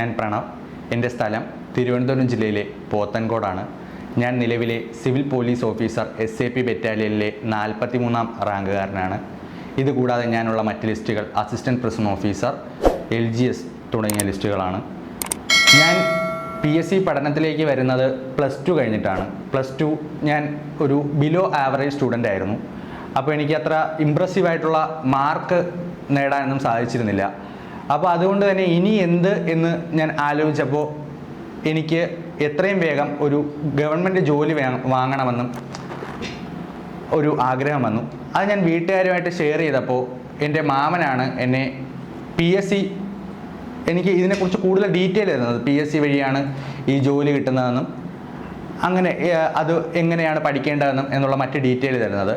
ഞാൻ പ്രണവ്. എന്റെ സ്ഥലം തിരുവനന്തപുരം ജില്ലയിലെ പോത്തൻകോടാണ്. ഞാൻ നിലവിലെ civil police officer S A P ബറ്റാലിയനിലെ നാൽപ്പത്തി മൂന്നാം റാങ്കുകാരനാണ്. ഇതുകൂടാതെ ഞാനുള്ള മറ്റ് ലിസ്റ്റുകൾ assistant prison officer L G S തുടങ്ങിയ ലിസ്റ്റുകളാണ്. ഞാൻ പി എസ് സി പഠനത്തിലേക്ക് വരുന്നത് പ്ലസ് ടു കഴിഞ്ഞിട്ടാണ്. പ്ലസ് ടു ഞാൻ ഒരു ബിലോ ആവറേജ് സ്റ്റുഡന്റ് ആയിരുന്നു. അപ്പോൾ എനിക്ക് അത്ര ഇമ്പ്രസീവായിട്ടുള്ള മാർക്ക് നേടാനൊന്നും സാധിച്ചിരുന്നില്ല. അപ്പോൾ അതുകൊണ്ട് തന്നെ ഇനി എന്ത് എന്ന് ഞാൻ ആലോചിച്ചപ്പോൾ എനിക്ക് എത്രയും വേഗം ഒരു ഗവൺമെന്റ് ജോലി വാങ്ങണമെന്നും ഒരു ആഗ്രഹം വന്നു അത് ഞാൻ വീട്ടുകാരുമായിട്ട് ഷെയർ ചെയ്തപ്പോൾ എന്റെ മാമനാണ് എന്നെ പി എസ് സി എനിക്ക് ഇതിനെക്കുറിച്ച് കൂടുതൽ ഡീറ്റെയിൽ തരുന്നത്. പി എസ് സി വഴിയാണ് ഈ ജോലി കിട്ടുന്നതെന്നും അങ്ങനെ അത് എങ്ങനെയാണ് പഠിക്കേണ്ടതെന്നും എന്നുള്ള മറ്റ് ഡീറ്റെയിൽ തരുന്നത്.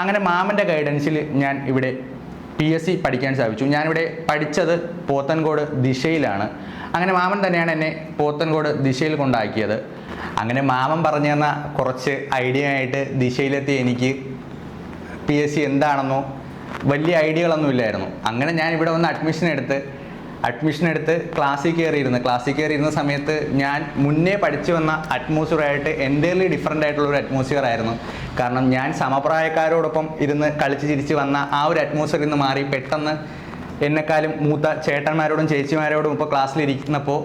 അങ്ങനെ മാമന്റെ ഗൈഡൻസിൽ ഞാൻ ഇവിടെ പി എസ് സി പഠിക്കാൻ സാധിച്ചു. ഞാനിവിടെ പഠിച്ചത് പോത്തൻകോട് ദിശയിലാണ്. അങ്ങനെ മാമൻ തന്നെയാണ് എന്നെ പോത്തൻകോട് ദിശയിൽ കൊണ്ടാക്കിയത്. അങ്ങനെ മാമൻ പറഞ്ഞു തന്ന കുറച്ച് ഐഡിയ ആയിട്ട് ദിശയിലെത്തി എനിക്ക് പി എസ് സി എന്താണെന്നോ വലിയ ഐഡിയകളൊന്നും ഇല്ലായിരുന്നു. അങ്ങനെ ഞാൻ ഇവിടെ വന്ന് അഡ്മിഷൻ എടുത്ത് അഡ്മിഷൻ എടുത്ത് ക്ലാസ്സിൽ കയറിയിരുന്നു. ക്ലാസ്സിൽ കയറിയിരുന്ന സമയത്ത് ഞാൻ മുന്നേ പഠിച്ചു വന്ന അറ്റ്മോസ്ഫിയറായിട്ട് എന്റയർലി ഡിഫറെന്റ് ആയിട്ടുള്ള ഒരു അറ്റ്മോസ്ഫിയർ ആയിരുന്നു. കാരണം ഞാൻ സമപ്രായക്കാരോടൊപ്പം ഇരുന്ന് കളിച്ച് ചിരിച്ച് വന്ന ആ ഒരു അറ്റ്മോസ്ഫിയറിൽ നിന്ന് മാറി. പെട്ടെന്ന് എന്നെക്കാളും മൂത്ത ചേട്ടന്മാരോടും ചേച്ചിമാരോടും ഇപ്പോൾ ക്ലാസ്സിൽ ഇരിക്കുന്നപ്പോൾ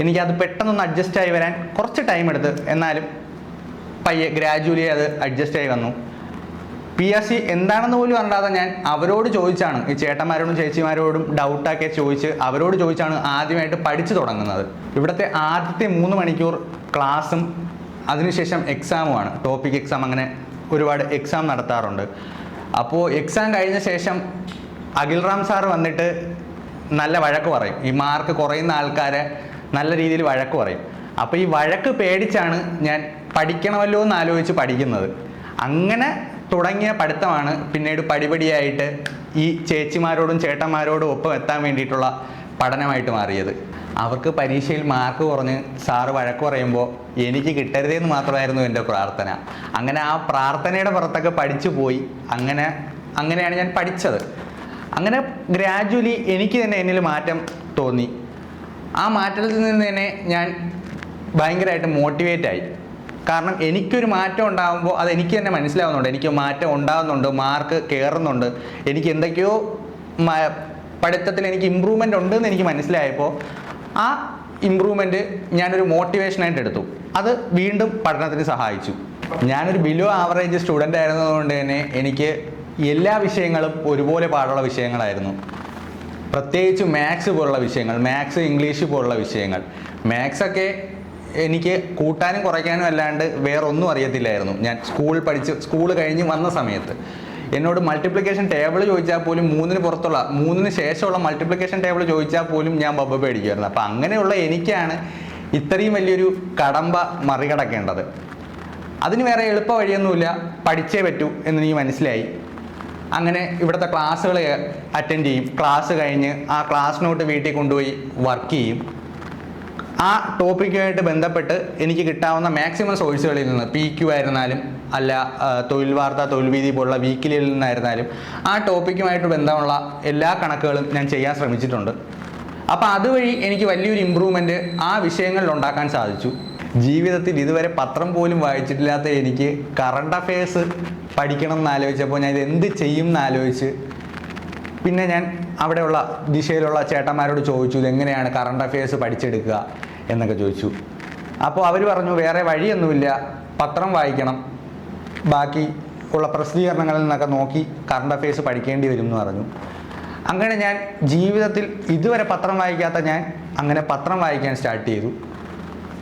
എനിക്കത് പെട്ടെന്നൊന്ന് അഡ്ജസ്റ്റ് ആയി വരാൻ കുറച്ച് ടൈം എടുത്ത്. എന്നാലും പയ്യെ ഗ്രാജുവലി അത് അഡ്ജസ്റ്റ് ആയി വന്നു. പി എസ് സി എന്താണെന്ന് പോലും അറിയാതെ ഞാൻ അവരോട് ചോദിച്ചാണ്. ഈ ചേട്ടന്മാരോടും ചേച്ചിമാരോടും ഡൗട്ടൊക്കെ ചോദിച്ച് അവരോട് ചോദിച്ചാണ് ആദ്യമായിട്ട് പഠിച്ചു തുടങ്ങുന്നത്. ഇവിടുത്തെ ആദ്യത്തെ മൂന്ന് മണിക്കൂർ ക്ലാസ്സും അതിനുശേഷം എക്സാമുമാണ് ടോപ്പിക് എക്സാം അങ്ങനെ ഒരുപാട് എക്സാം നടത്താറുണ്ട്. അപ്പോൾ എക്സാം കഴിഞ്ഞ ശേഷം അഖിൽ റാം സാർ വന്നിട്ട് നല്ല വഴക്ക് പറയും. ഈ മാർക്ക് കുറയുന്ന ആൾക്കാരെ നല്ല രീതിയിൽ വഴക്ക് പറയും. അപ്പോൾ ഈ വഴക്ക് പേടിച്ചാണ് ഞാൻ പഠിക്കണമല്ലോ എന്ന് ആലോചിച്ച് പഠിക്കുന്നത്. അങ്ങനെ തുടങ്ങിയ പഠിത്തമാണ് പിന്നീട് പടിപടിയായിട്ട് ഈ ചേച്ചിമാരോടും ചേട്ടന്മാരോടും ഒപ്പം എത്താൻ വേണ്ടിയിട്ടുള്ള പഠനമായിട്ട് മാറിയത്. അവർക്ക് പരീക്ഷയിൽ മാർക്ക് കുറഞ്ഞ് സാറ് വഴക്ക് പറയുമ്പോൾ എനിക്ക് കിട്ടരുതേന്ന് മാത്രമായിരുന്നു എന്റെ പ്രാർത്ഥന. അങ്ങനെ ആ പ്രാർത്ഥനയുടെ പുറത്തൊക്കെ പഠിച്ചു പോയി. അങ്ങനെ അങ്ങനെയാണ് ഞാൻ പഠിച്ചത്. അങ്ങനെ ഗ്രാജുവലി എനിക്ക് തന്നെ എന്നിൽ മാറ്റം തോന്നി. ആ മാറ്റത്തിൽ നിന്ന് തന്നെ ഞാൻ ഭയങ്കരമായിട്ട് മോട്ടിവേറ്റ് ആയി. കാരണം എനിക്കൊരു മാറ്റം ഉണ്ടാകുമ്പോൾ അത് എനിക്ക് തന്നെ മനസ്സിലാവുന്നുണ്ട്. എനിക്ക് മാറ്റം ഉണ്ടാകുന്നുണ്ട് മാർക്ക് കയറുന്നുണ്ട് എനിക്ക് എന്തൊക്കെയോ പഠിത്തത്തിൽ എനിക്ക് ഇമ്പ്രൂവ്മെന്റ് ഉണ്ടെന്ന് എനിക്ക് മനസ്സിലായപ്പോൾ ആ ഇമ്പ്രൂവ്മെന്റ് ഞാനൊരു മോട്ടിവേഷനായിട്ട് എടുത്തു. അത് വീണ്ടും പഠനത്തിന് സഹായിച്ചു. ഞാനൊരു ബിലോ ആവറേജ് സ്റ്റുഡന്റ് ആയിരുന്നതുകൊണ്ട് തന്നെ എനിക്ക് എല്ലാ വിഷയങ്ങളും ഒരുപോലെ പാടുള്ള വിഷയങ്ങളായിരുന്നു. പ്രത്യേകിച്ച് മാത്സ് പോലുള്ള വിഷയങ്ങൾ മാത്സ് ഇംഗ്ലീഷ് പോലുള്ള വിഷയങ്ങൾ. മാത്സ് ഒക്കെ എനിക്ക് കൂട്ടാനും കുറയ്ക്കാനും അല്ലാണ്ട് വേറെ ഒന്നും അറിയത്തില്ലായിരുന്നു. ഞാൻ സ്കൂൾ പഠിച്ച് സ്കൂൾ കഴിഞ്ഞ് വന്ന സമയത്ത്. എന്നോട് മൾട്ടിപ്ലിക്കേഷൻ ടേബിൾ ചോദിച്ചാൽ പോലും മൂന്നിന് പുറത്തുള്ള മൂന്നിന് ശേഷമുള്ള മൾട്ടിപ്ലിക്കേഷൻ ടേബിൾ ചോദിച്ചാൽ പോലും ഞാൻ ബബ്ബ പേടിക്കുമായിരുന്നു അപ്പം അങ്ങനെയുള്ള എനിക്കാണ് ഇത്രയും വലിയൊരു കടമ്പ മറികടക്കേണ്ടത്. അതിന് വേറെ എളുപ്പ വഴിയൊന്നുമില്ല. പഠിച്ചേ പറ്റൂ എന്ന് എനിക്ക് മനസ്സിലായി. അങ്ങനെ ഇവിടുത്തെ ക്ലാസ്സുകൾ അറ്റൻഡ് ചെയ്യും. ക്ലാസ് കഴിഞ്ഞ് ആ ക്ലാസ് നോട്ട് വീട്ടിൽ കൊണ്ടുപോയി വർക്ക് ചെയ്യും. ആ ടോപ്പിക്കുമായിട്ട് ബന്ധപ്പെട്ട് എനിക്ക് കിട്ടാവുന്ന മാക്സിമം സോഴ്സുകളിൽ നിന്ന് പി ക്യു ആയിരുന്നാലും അല്ല തൊഴിൽ വാർത്ത തൊഴിൽ വീതി പോലുള്ള വീക്കിലിയിൽ നിന്നായിരുന്നാലും ആ ടോപ്പിക്കുമായിട്ട് ബന്ധമുള്ള എല്ലാ കണക്കുകളും ഞാൻ ചെയ്യാൻ ശ്രമിച്ചിട്ടുണ്ട്. അപ്പോൾ അതുവഴി എനിക്ക് വലിയൊരു ഇമ്പ്രൂവ്മെന്റ് ആ വിഷയങ്ങളിൽ ഉണ്ടാക്കാൻ സാധിച്ചു. ജീവിതത്തിൽ ഇതുവരെ പത്രം പോലും വായിച്ചിട്ടില്ലാത്ത എനിക്ക് കറണ്ട് അഫയേഴ്സ് പഠിക്കണം എന്ന് ആലോചിച്ചപ്പോൾ ഞാൻ ഇത് എന്ത് ചെയ്യും എന്ന് ആലോചിച്ച് പിന്നെ ഞാൻ അവിടെയുള്ള ദിശയിലുള്ള ചേട്ടന്മാരോട് ചോദിച്ചു ഇതെങ്ങനെയാണ് കറണ്ട് അഫയേഴ്സ് പഠിച്ചെടുക്കുക? എന്നൊക്കെ ചോദിച്ചു. അപ്പോൾ അവർ പറഞ്ഞു വേറെ വഴിയൊന്നുമില്ല. പത്രം വായിക്കണം. ബാക്കി ഉള്ള പ്രസിദ്ധീകരണങ്ങളിൽ നിന്നൊക്കെ നോക്കി കറണ്ട് അഫയേഴ്സ് പഠിക്കേണ്ടി വരും എന്ന് പറഞ്ഞു. അങ്ങനെ ഞാൻ ജീവിതത്തിൽ ഇതുവരെ പത്രം വായിക്കാത്ത ഞാൻ അങ്ങനെ പത്രം വായിക്കാൻ സ്റ്റാർട്ട് ചെയ്തു.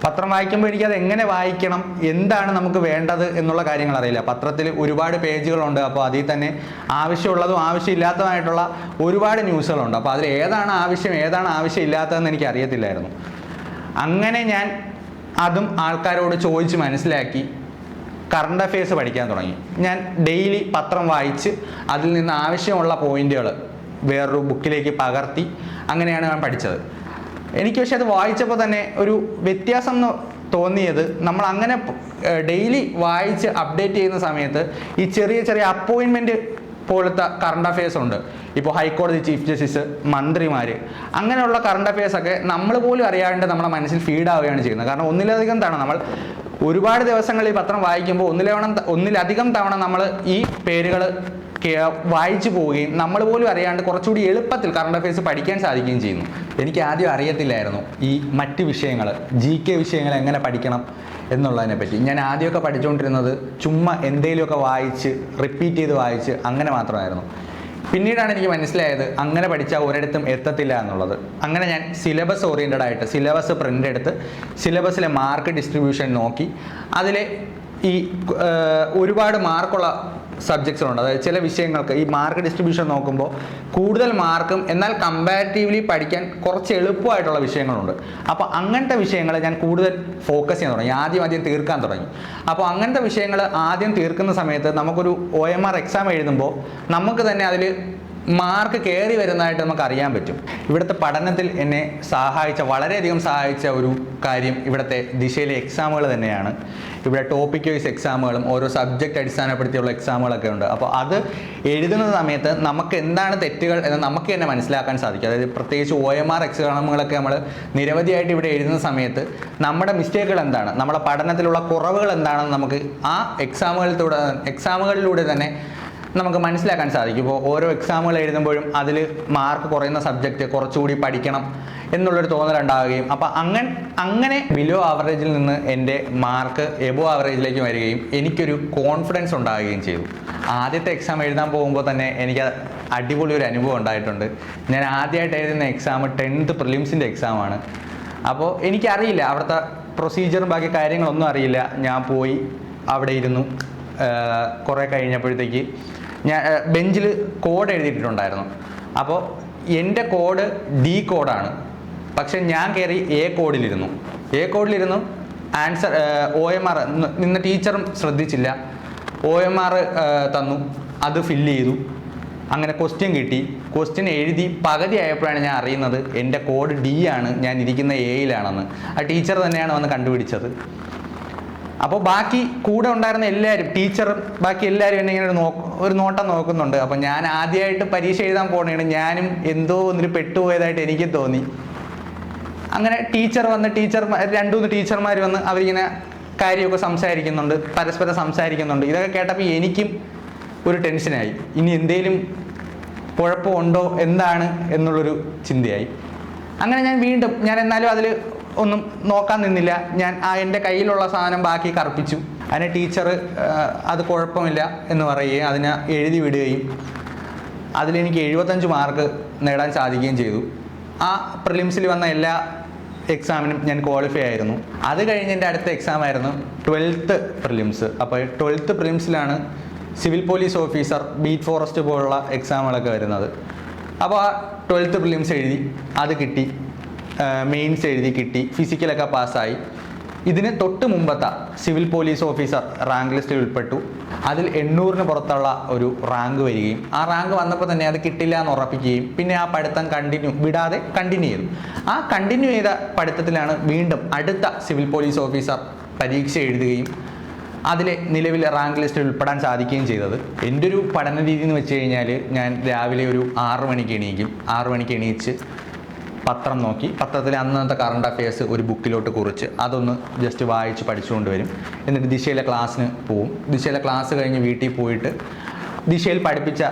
പത്രം വായിക്കുമ്പോൾ എനിക്കത് എങ്ങനെ വായിക്കണം എന്താണ് നമുക്ക് വേണ്ടത് എന്നുള്ള കാര്യങ്ങൾ അറിയില്ല. പത്രത്തിൽ ഒരുപാട് പേജുകളുണ്ട്. അപ്പോൾ അതിൽ തന്നെ ആവശ്യമുള്ളതും ആവശ്യമില്ലാത്തതുമായിട്ടുള്ള ഒരുപാട് ന്യൂസുകളുണ്ട്. അപ്പോൾ അതിൽ ഏതാണ് ആവശ്യം ഏതാണ് ആവശ്യമില്ലാത്തതെന്ന് എനിക്ക് അറിയത്തില്ലായിരുന്നു. അങ്ങനെ ഞാൻ അതും ആൾക്കാരോട് ചോദിച്ച് മനസ്സിലാക്കി കറണ്ട് അഫയേഴ്സ് പഠിക്കാൻ തുടങ്ങി. ഞാൻ ഡെയിലി പത്രം വായിച്ച് അതിൽ നിന്ന് ആവശ്യമുള്ള പോയിന്റുകൾ വേറൊരു ബുക്കിലേക്ക് പകർത്തി അങ്ങനെയാണ് ഞാൻ പഠിച്ചത്. എനിക്ക് പക്ഷെ അത് വായിച്ചപ്പോൾ തന്നെ ഒരു വ്യത്യാസം എന്ന് തോന്നിയത് നമ്മൾ അങ്ങനെ ഡെയിലി വായിച്ച് അപ്ഡേറ്റ് ചെയ്യുന്ന സമയത്ത് ഈ ചെറിയ ചെറിയ അപ്പോയിൻമെന്റ് പോലത്തെ കറണ്ട് അഫയേഴ്സ് ഉണ്ട്. ഇപ്പോൾ ഹൈക്കോടതി ചീഫ് ജസ്റ്റിസ് മന്ത്രിമാർ അങ്ങനെയുള്ള കറണ്ട് അഫയേഴ്സ് ഒക്കെ നമ്മൾ പോലും അറിയാണ്ട് നമ്മുടെ മനസ്സിൽ ഫീഡ് ആവുകയാണ് ചെയ്യുന്നത്. കാരണം ഒന്നിലധികം തവണ നമ്മൾ ഒരുപാട് ദിവസങ്ങൾ ഈ പത്രം വായിക്കുമ്പോൾ ഒന്നിലവണം ഒന്നിലധികം തവണ നമ്മൾ ഈ പേരുകൾ വായിച്ചു പോവുകയും നമ്മൾ പോലും അറിയാണ്ട് കുറച്ചുകൂടി എളുപ്പത്തിൽ കറണ്ട് അഫയേഴ്സ് പഠിക്കാൻ സാധിക്കുകയും ചെയ്യുന്നു. എനിക്ക് ആദ്യം അറിയത്തില്ലായിരുന്നു ഈ മറ്റ് വിഷയങ്ങൾ ജി കെ വിഷയങ്ങൾ എങ്ങനെ പഠിക്കണം? എന്നുള്ളതിനെ പറ്റി ഞാൻ ആദ്യമൊക്കെ പഠിച്ചുകൊണ്ടിരുന്നത് ചുമ്മാ എന്തെങ്കിലുമൊക്കെ വായിച്ച് റിപ്പീറ്റ് ചെയ്ത് വായിച്ച് അങ്ങനെ മാത്രമായിരുന്നു. പിന്നീടാണ് എനിക്ക് മനസ്സിലായത് അങ്ങനെ പഠിച്ചാൽ ഒരിടത്തും എത്തത്തില്ല എന്നുള്ളത്. അങ്ങനെ ഞാൻ സിലബസ് ഓറിയന്റഡ് ആയിട്ട് സിലബസ് പ്രിന്റ് എടുത്ത് സിലബസിലെ മാർക്ക് ഡിസ്ട്രിബ്യൂഷൻ നോക്കി. അതിലെ ഈ ഒരുപാട് മാർക്കുള്ള സബ്ജക്ട്സ് ഉണ്ട് അതായത് ചില വിഷയങ്ങൾക്ക് ഈ മാർക്ക് ഡിസ്ട്രിബ്യൂഷൻ നോക്കുമ്പോൾ കൂടുതൽ മാർക്കും എന്നാൽ കമ്പാരിറ്റീവ്ലി പഠിക്കാൻ കുറച്ച് എളുപ്പമായിട്ടുള്ള വിഷയങ്ങളുണ്ട്. അപ്പോൾ അങ്ങനത്തെ വിഷയങ്ങളെ ഞാൻ കൂടുതൽ ഫോക്കസ് ചെയ്യാൻ തുടങ്ങി. ആദ്യം ആദ്യം തീർക്കാൻ തുടങ്ങി. അപ്പോൾ അങ്ങനത്തെ വിഷയങ്ങൾ ആദ്യം തീർക്കുന്ന സമയത്ത് നമുക്കൊരു ഒ എം ആർ എക്സാം എഴുതുമ്പോൾ നമുക്ക് തന്നെ അതിൽ മാർക്ക് കയറി വരുന്നതായിട്ട് നമുക്ക് അറിയാൻ പറ്റും. ഇവിടുത്തെ പഠനത്തിൽ എന്നെ സഹായിച്ച വളരെയധികം സഹായിച്ച ഒരു കാര്യം ഇവിടുത്തെ ദിശയിലെ എക്സാമുകൾ തന്നെയാണ്. ഇവിടെ ടോപ്പിക് വൈസ് എക്സാമുകളും ഓരോ സബ്ജക്റ്റ് അടിസ്ഥാനപ്പെടുത്തിയുള്ള എക്സാമുകളൊക്കെ ഉണ്ട്. അപ്പോൾ അത് എഴുതുന്ന സമയത്ത് നമുക്ക് എന്താണ് തെറ്റുകൾ എന്ന് നമുക്ക് തന്നെ മനസ്സിലാക്കാൻ സാധിക്കും. അതായത് പ്രത്യേകിച്ച് ഒ എം ആർ എക്സാമുകളൊക്കെ നമ്മൾ നിരവധിയായിട്ട് ഇവിടെ എഴുതുന്ന സമയത്ത് നമ്മുടെ മിസ്റ്റേക്കുകൾ എന്താണ്? നമ്മുടെ പഠനത്തിലുള്ള കുറവുകൾ എന്താണെന്ന് നമുക്ക് ആ എക്സാമുകളിലൂടെ എക്സാമുകളിലൂടെ തന്നെ നമുക്ക് മനസ്സിലാക്കാൻ സാധിക്കും. ഇപ്പോൾ ഓരോ എക്സാമുകൾ എഴുതുമ്പോഴും അതിൽ മാർക്ക് കുറയുന്ന സബ്ജക്റ്റ് കുറച്ചുകൂടി പഠിക്കണം എന്നുള്ളൊരു തോന്നലുണ്ടാവുകയും അപ്പോൾ അങ്ങനെ അങ്ങനെ ബിലോ ആവറേജിൽ നിന്ന് എന്റെ മാർക്ക് എബോ ആവറേജിലേക്ക് വരികയും എനിക്കൊരു കോൺഫിഡൻസ് ഉണ്ടാവുകയും ചെയ്തു. ആദ്യത്തെ എക്സാം എഴുതാൻ പോകുമ്പോൾ തന്നെ എനിക്ക് അടിപൊളി ഒരു അനുഭവം ഉണ്ടായിട്ടുണ്ട്. ഞാൻ ആദ്യമായിട്ട് എഴുതുന്ന എക്സാം ടെൻത്ത് പ്രിലിംസിന്റെ എക്സാമാണ് അപ്പോൾ എനിക്കറിയില്ല അവിടുത്തെ പ്രൊസീജിയറും ബാക്കി കാര്യങ്ങളൊന്നും അറിയില്ല. ഞാൻ പോയി അവിടെ ഇരുന്നു. കുറേ കഴിഞ്ഞപ്പോഴത്തേക്ക് ഞാൻ ബെഞ്ചിൽ കോഡ് എഴുതിയിട്ടുണ്ടായിരുന്നു. അപ്പോൾ എന്റെ കോഡ് ഡി കോഡാണ് പക്ഷെ ഞാൻ കയറി എ കോഡിലിരുന്നു എ കോഡിലിരുന്നു ആൻസർ ഒ എം ആർ നിന്ന ടീച്ചറും ശ്രദ്ധിച്ചില്ല. ഒ എം ആർ തന്നു. അത് ഫില്ല് ചെയ്തു. അങ്ങനെ ക്വസ്റ്റ്യൻ കിട്ടി. ക്വസ്റ്റ്യൻ എഴുതി പകുതി ആയപ്പോഴാണ് ഞാൻ അറിയുന്നത് എന്റെ കോഡ് ഡി ആണ്. ഞാൻ ഇരിക്കുന്ന എയിലാണെന്ന് ആ ടീച്ചർ തന്നെയാണ് വന്ന് കണ്ടുപിടിച്ചത്. അപ്പോൾ ബാക്കി കൂടെ ഉണ്ടായിരുന്ന എല്ലാവരും ടീച്ചറും ബാക്കി എല്ലാവരും എന്നെ ഇങ്ങനെ നോക്ക് ഒരു നോട്ടം നോക്കുന്നുണ്ട്. അപ്പോൾ ഞാൻ ആദ്യമായിട്ട് പരീക്ഷ എഴുതാൻ പോണേണ്. ഞാനും എന്തോ ഒന്നിൽ പെട്ടുപോയതായിട്ട് എനിക്ക് തോന്നി. അങ്ങനെ ടീച്ചർ വന്ന് ടീച്ചർ രണ്ടു മൂന്ന് ടീച്ചർമാർ വന്ന് അവരിങ്ങനെ കാര്യമൊക്കെ സംസാരിക്കുന്നുണ്ട്. പരസ്പരം സംസാരിക്കുന്നുണ്ട്. ഇതൊക്കെ കേട്ടപ്പോൾ എനിക്കും ഒരു ടെൻഷനായി ഇനി എന്തേലും കുഴപ്പമുണ്ടോ? എന്താണ്? എന്നുള്ളൊരു ചിന്തയായി. അങ്ങനെ ഞാൻ വീണ്ടും ഞാൻ എന്നാലും അതിൽ ഒന്നും നോക്കാൻ നിന്നില്ല. ഞാൻ ആ എന്റെ കയ്യിലുള്ള സാധനം ബാക്കി കറുപ്പിച്ചു. അതിനെ ടീച്ചർ അത് കുഴപ്പമില്ല എന്ന് പറയുകയും അതിനെ എഴുതി വിടുകയും അതിലെനിക്ക് എഴുപത്തഞ്ച് മാർക്ക് നേടാൻ സാധിക്കുകയും ചെയ്തു. ആ പ്രിലിംസിൽ വന്ന എല്ലാ എക്സാമിനും ഞാൻ ക്വാളിഫൈ ആയിരുന്നു. അത് കഴിഞ്ഞ് എന്റെ അടുത്ത എക്സാം ആയിരുന്നു ട്വൽത്ത് പ്രിലിംസ് അപ്പോൾ twelfth പ്രിലിംസിലാണ് civil police officer beat forest പോലുള്ള എക്സാമുകളൊക്കെ വരുന്നത്. അപ്പോൾ ആ ട്വൽത്ത് പ്രിലിംസ് എഴുതി അത് കിട്ടി. മെയിൻസ് എഴുതി കിട്ടി. ഫിസിക്കലൊക്കെ പാസ്സായി ഇതിന് തൊട്ട് മുമ്പത്തെ സിവിൽ പോലീസ് ഓഫീസർ റാങ്ക് ലിസ്റ്റിൽ ഉൾപ്പെട്ടു. അതിൽ എണ്ണൂറിന് പുറത്തുള്ള ഒരു റാങ്ക് വരികയും ആ റാങ്ക് വന്നപ്പോൾ തന്നെ അത് കിട്ടില്ല എന്ന് ഉറപ്പിക്കുകയും പിന്നെ ആ പഠിത്തം കണ്ടിന്യൂ വിടാതെ കണ്ടിന്യൂ ചെയ്തു. ആ കണ്ടിന്യൂ ചെയ്ത പഠിത്തത്തിലാണ് വീണ്ടും അടുത്ത സിവിൽ പോലീസ് ഓഫീസർ പരീക്ഷ എഴുതുകയും അതിലെ നിലവിലെ റാങ്ക് ലിസ്റ്റിൽ ഉൾപ്പെടാൻ സാധിക്കുകയും ചെയ്തത്. എന്റെ ഒരു പഠന രീതി എന്ന് വെച്ച് കഴിഞ്ഞാൽ ഞാൻ രാവിലെ ഒരു ആറ് മണിക്ക് എണീക്കും. ആറ് മണിക്ക് എണീച്ച് പത്രം നോക്കി. പത്രത്തിലെ അന്നത്തെ കറണ്ട് അഫയേഴ്സ് ഒരു ബുക്കിലോട്ട് കുറിച്ച് അതൊന്ന് ജസ്റ്റ് വായിച്ച് പഠിച്ചുകൊണ്ട് വരും. എന്നിട്ട് ദിശയിലെ ക്ലാസ്സിന് പോവും. ദിശയിലെ ക്ലാസ് കഴിഞ്ഞ് വീട്ടിൽ പോയിട്ട് ദിശയിൽ പഠിപ്പിച്ച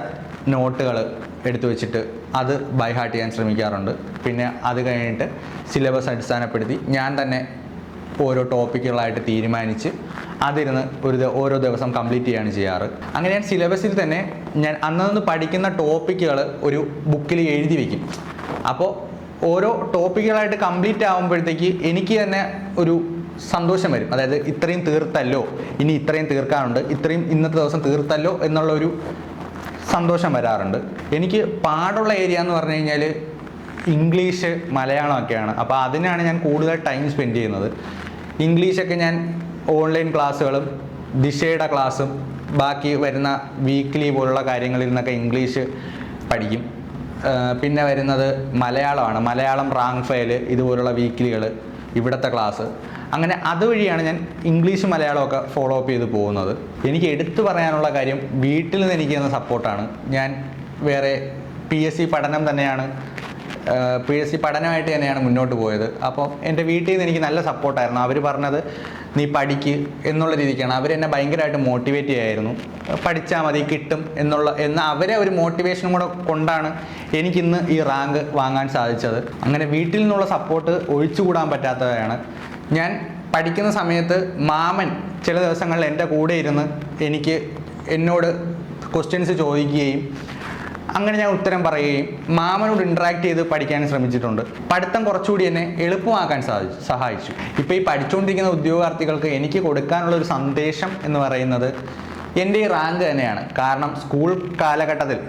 നോട്ടുകൾ എടുത്തു വെച്ചിട്ട് അത് ബൈ ഹാർട്ട് ചെയ്യാൻ ശ്രമിക്കാറുണ്ട്. പിന്നെ അത് കഴിഞ്ഞിട്ട് സിലബസ് അടിസ്ഥാനപ്പെടുത്തി ഞാൻ തന്നെ ഓരോ ടോപ്പിക്കുകളായിട്ട് തീരുമാനിച്ച് അതിരുന്ന് ഒരു ഓരോ ദിവസം കംപ്ലീറ്റ് ചെയ്യുകയാണ് ചെയ്യാറ്. അങ്ങനെ ഞാൻ സിലബസിൽ തന്നെ ഞാൻ അന്നന്ന് പഠിക്കുന്ന ടോപ്പിക്കുകൾ ഒരു ബുക്കിൽ എഴുതി വയ്ക്കും അപ്പോൾ ഓരോ ടോപ്പിക്കുകളായിട്ട് കംപ്ലീറ്റ് ആകുമ്പോഴത്തേക്ക് എനിക്ക് തന്നെ ഒരു സന്തോഷം വരും. അതായത് ഇത്രയും തീർത്തല്ലോ ഇനി ഇത്രയും തീർക്കാനുണ്ട് ഇത്രയും ഇന്നത്തെ ദിവസം തീർത്തല്ലോ എന്നുള്ള ഒരു സന്തോഷം വരാറുണ്ട്. എനിക്ക് പാടുള്ള ഏരിയ എന്ന് പറഞ്ഞു കഴിഞ്ഞാൽ ഇംഗ്ലീഷ് മലയാളമൊക്കെയാണ്. അപ്പോൾ അതിനാണ് ഞാൻ കൂടുതൽ ടൈം സ്പെൻഡ് ചെയ്യുന്നത്. ഇംഗ്ലീഷൊക്കെ ഞാൻ ഓൺലൈൻ ക്ലാസ്സുകളും ദിശയുടെ ക്ലാസ്സും ബാക്കി വരുന്ന വീക്ക്ലി പോലുള്ള കാര്യങ്ങളിൽ നിന്നൊക്കെ ഇംഗ്ലീഷ് പഠിക്കും. പിന്നെ വരുന്നത് മലയാളമാണ്. മലയാളം റാങ്ക് ഫയൽ ഇതുപോലുള്ള വീക്കിലികൾ ഇവിടുത്തെ ക്ലാസ്. അങ്ങനെ അതുവഴിയാണ് ഞാൻ ഇംഗ്ലീഷ് മലയാളമൊക്കെ ഫോളോ അപ്പ് ചെയ്ത് പോകുന്നത്. എനിക്ക് എടുത്തു പറയാനുള്ള കാര്യം വീട്ടിൽ നിന്ന് എനിക്ക് തന്ന സപ്പോർട്ടാണ് ഞാൻ വേറെ പി എസ് സി പഠനം തന്നെയാണ് പി എസ് സി പഠനമായിട്ട് തന്നെയാണ് മുന്നോട്ട് പോയത്. അപ്പോൾ എന്റെ വീട്ടിൽ നിന്ന് എനിക്ക് നല്ല സപ്പോർട്ടായിരുന്നു. അവർ പറഞ്ഞത് നീ പഠിക്ക് എന്നുള്ള രീതിക്കാണ്. അവരെന്നെ ഭയങ്കരമായിട്ട് മോട്ടിവേറ്റ് ചെയ്യായിരുന്നു. പഠിച്ചാൽ മതി കിട്ടും എന്നുള്ള എന്ന അവരെ ഒരു മോട്ടിവേഷനും കൂടെ കൊണ്ടാണ് എനിക്കിന്ന് ഈ റാങ്ക് വാങ്ങാൻ സാധിച്ചത്. അങ്ങനെ വീട്ടിൽ നിന്നുള്ള സപ്പോർട്ട് ഒഴിച്ചുകൂടാൻ പറ്റാത്തവരാണ്. ഞാൻ പഠിക്കുന്ന സമയത്ത് മാമൻ ചില ദിവസങ്ങളിൽ എന്റെ കൂടെ ഇരുന്ന് എനിക്ക് എന്നോട് ക്വസ്റ്റ്യൻസ് ചോദിക്കുകയും അങ്ങനെ ഞാൻ ഉത്തരം പറയുകയും മാമനോട് ഇൻട്രാക്ട് ചെയ്ത് പഠിക്കാൻ ശ്രമിച്ചിട്ടുണ്ട്. പഠിത്തം കുറച്ചുകൂടി എന്നെ എളുപ്പമാക്കാൻ സാധിച്ചു സഹായിച്ചു. ഇപ്പോൾ ഈ പഠിച്ചുകൊണ്ടിരിക്കുന്ന ഉദ്യോഗാർത്ഥികൾക്ക് എനിക്ക് കൊടുക്കാനുള്ള ഒരു സന്ദേശം എന്ന് പറയുന്നത് എന്റെ ഈ റാങ്ക് തന്നെയാണ്. കാരണം സ്കൂൾ കാലഘട്ടത്തിൽ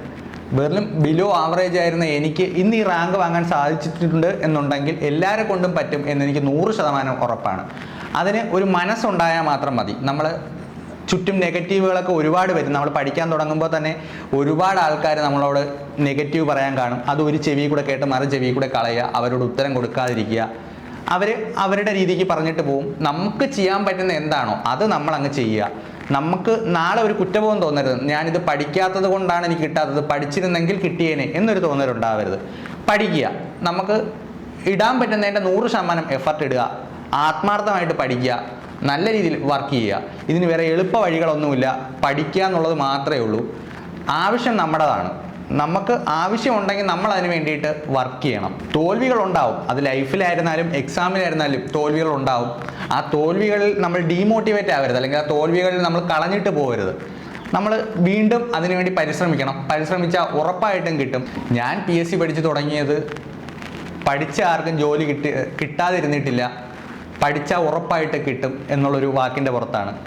വെറും ബിലോ ആവറേജ് ആയിരുന്ന എനിക്ക് ഇന്ന് ഈ റാങ്ക് വാങ്ങാൻ സാധിച്ചിട്ടുണ്ട് എന്നുണ്ടെങ്കിൽ എല്ലാവരെ കൊണ്ടും പറ്റും എന്നെനിക്ക് നൂറ് ശതമാനം ഉറപ്പാണ്. അതിന് ഒരു മനസ്സുണ്ടായാൽ മാത്രം മതി. നമ്മൾ ചുറ്റും നെഗറ്റീവുകളൊക്കെ ഒരുപാട് വരും നമ്മൾ പഠിക്കാൻ തുടങ്ങുമ്പോൾ തന്നെ ഒരുപാട് ആൾക്കാർ നമ്മളോട് നെഗറ്റീവ് പറയാൻ കാണും. അത് ഒരു ചെവി കൂടെ കേട്ട് മറു ചെവി കൂടെ കളയുക അവരോട് ഉത്തരം കൊടുക്കാതിരിക്കുക. അവർ അവരുടെ രീതിക്ക് പറഞ്ഞിട്ട് പോവും. നമുക്ക് ചെയ്യാൻ പറ്റുന്ന എന്താണോ അത് നമ്മൾ അങ്ങ് ചെയ്യുക. നമുക്ക് നാളെ ഒരു കുറ്റബോധം തോന്നരുത്. ഞാനിത് പഠിക്കാത്തത് കൊണ്ടാണ് എനിക്ക് കിട്ടാത്തത്. പഠിച്ചിരുന്നെങ്കിൽ കിട്ടിയേനെ എന്നൊരു തോന്നലുണ്ടാവരുത് പഠിക്കുക. നമുക്ക് ഇടാൻ പറ്റുന്നതിന്റെ നൂറ് ശതമാനം എഫർട്ട് ഇടുക. ആത്മാർത്ഥമായിട്ട് പഠിക്കുക. നല്ല രീതിയിൽ വർക്ക് ചെയ്യുക. ഇതിന് വേറെ എളുപ്പ വഴികളൊന്നുമില്ല. പഠിക്കുക എന്നുള്ളത് മാത്രമേ ഉള്ളൂ. ആവശ്യം നമ്മുടേതാണ്. നമുക്ക് ആവശ്യമുണ്ടെങ്കിൽ നമ്മൾ അതിന് വേണ്ടിയിട്ട് വർക്ക് ചെയ്യണം. തോൽവികൾ ഉണ്ടാവും അത് ലൈഫിലായിരുന്നാലും എക്സാമിലായിരുന്നാലും തോൽവികൾ ഉണ്ടാവും ആ തോൽവികളിൽ നമ്മൾ ഡീമോട്ടിവേറ്റ് ആവരുത്. അല്ലെങ്കിൽ ആ തോൽവികളിൽ നമ്മൾ കളഞ്ഞിട്ട് പോകരുത്. നമ്മൾ വീണ്ടും അതിനുവേണ്ടി പരിശ്രമിക്കണം. പരിശ്രമിച്ചാൽ ഉറപ്പായിട്ടും കിട്ടും. ഞാൻ പി എസ് സി പഠിച്ച് തുടങ്ങിയത് പഠിച്ച ആർക്കും ജോലി കിട്ടി കിട്ടാതിരുന്നിട്ടില്ല. പഠിച്ചാൽ ഉറപ്പായിട്ട് കിട്ടും എന്നുള്ളൊരു വാക്കിന്റെ പുറത്താണ്.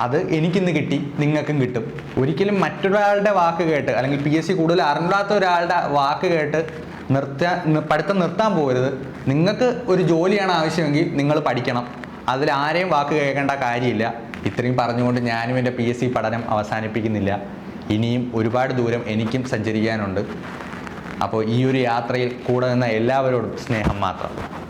അത് എനിക്കിന്ന് കിട്ടി നിങ്ങൾക്കും കിട്ടും. ഒരിക്കലും മറ്റൊരാളുടെ വാക്ക് കേട്ട് അല്ലെങ്കിൽ പി എസ് സി കൂടുതൽ അറിഞ്ഞാത്ത ഒരാളുടെ വാക്ക് കേട്ട് നിർത്താൻ പഠിത്തം നിർത്താൻ പോകരുത്. നിങ്ങൾക്ക് ഒരു ജോലിയാണ് ആവശ്യമെങ്കിൽ നിങ്ങൾ പഠിക്കണം. അതിൽ ആരെയും വാക്ക് കേൾക്കേണ്ട കാര്യമില്ല. ഇത്രയും പറഞ്ഞുകൊണ്ട് ഞാനും എന്റെ പി എസ് സി പഠനം അവസാനിപ്പിക്കുന്നില്ല. ഇനിയും ഒരുപാട് ദൂരം എനിക്കും സഞ്ചരിക്കാനുണ്ട്. അപ്പോൾ ഈ ഒരു യാത്രയിൽ കൂടെ നിന്ന എല്ലാവരോടും സ്നേഹം മാത്രം.